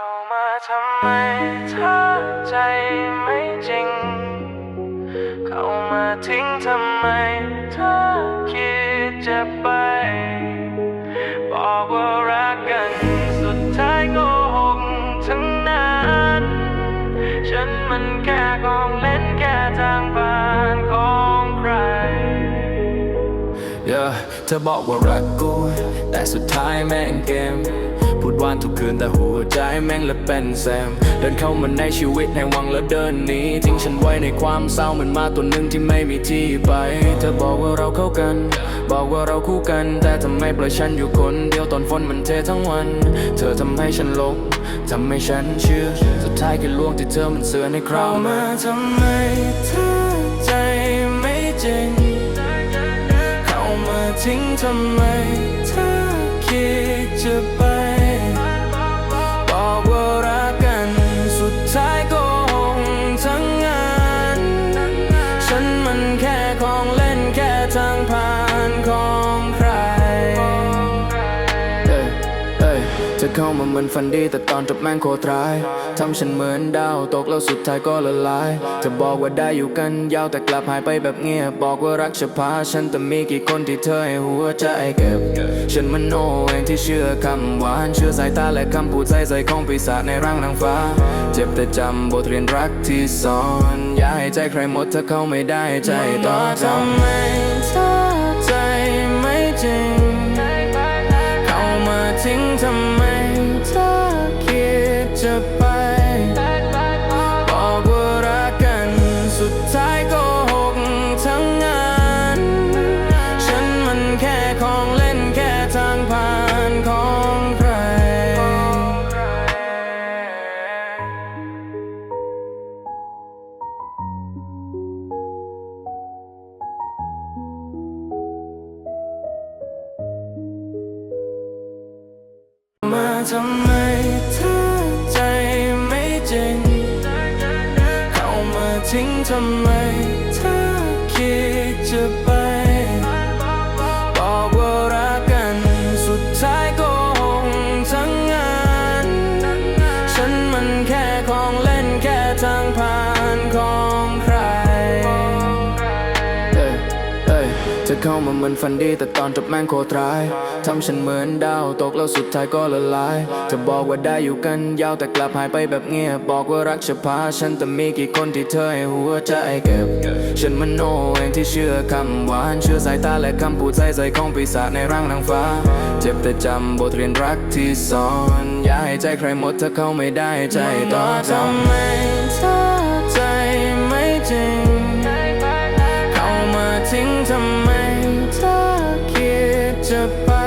เข้ามาทำไมถ้าใจไม่จริง เข้ามาทิ้งทำไมถ้าคิดจะไป บอกว่ารักกันสุดท้ายโกหกทั้งนั้น ฉันมันแค่ของเล่นแค่ทางผ่า เธอบอกว่ารักกู แต่สุดท้ายแม่งเกม พูดหวานทุกคืนแต่หัวใจแม่งละเป็นแซม เดินเข้ามาในชีวิตแห่งหวังแล้วเดินหนีทิ้งฉันไว้ในความเศร้าเหมือนมาตัวหนึ่งที่ไม่มีที่ไป เธอบอกว่าเราเข้ากัน บอกว่าเราคู่กัน แต่ทำไมปล่อยฉันอยู่คนเดียวตอนฝนมันเททั้งวัน เธอทำให้ฉันหลงทำให้ฉันเชื่อ สุดท้ายแค่ลวงที่เธอมันเสือในคราวมาทำไมถ้าใทิ้งทำไมเธอคิดจะ เธอเข้ามาเหมือนฝันดีแต่ตอนจบแม่งโคตรร้ายทำฉันเหมือนดาวตกแล้วสุดท้ายก็ละลายเธอบอกว่าได้อยู่กันยาวแต่กลับหายไปแบบเงียบบอกว่ารักจะพาฉันแต่มีกี่คนที่เธอให้หัวใจเก็บ ฉันมันโนเองที่เชื่อคำหวานเชื่อสายตาและคำพูดใจใจของปีศาจในร่างนางฟ้า เจ็บแต่จำบทเรียนรักที่สอนอย่าให้ใจใครหมดถ้าเขาไม่ได้ใจต่อมาจำทำไม ทำไมเธอใจไม่จริง เข้ามาทิ้งทำไมเธอคิดจะไปบอกว่ารักกันสุดท้ายก็หงทั้งงาน ฉันมันแค่ของเล่น ธอเข้ามาเหมือนฝันดีแต่ตอนจบแม่งโคตรร้ายทำฉันเหมือนดาวตกแล้วสุดท้ายก็ละลายเธอบอกว่าได้อยู่กันยาวแต่กลับหายไปแบบเงียบบอกว่ารักจะพาฉันแต่มีกี่คนที่เธอให้หัวใจเก็บ ฉันมันโนเองที่เชื่อคำหวานเชื่อสายตาและคำพูดใจใจของปีศาจในร่างนางฟ้า เจ็บแต่จำบทเรียนรักที่สอนอย่าให้ใจใครหมดถ้าเขาไม่ได้ใจต่อจำทำไม จะไป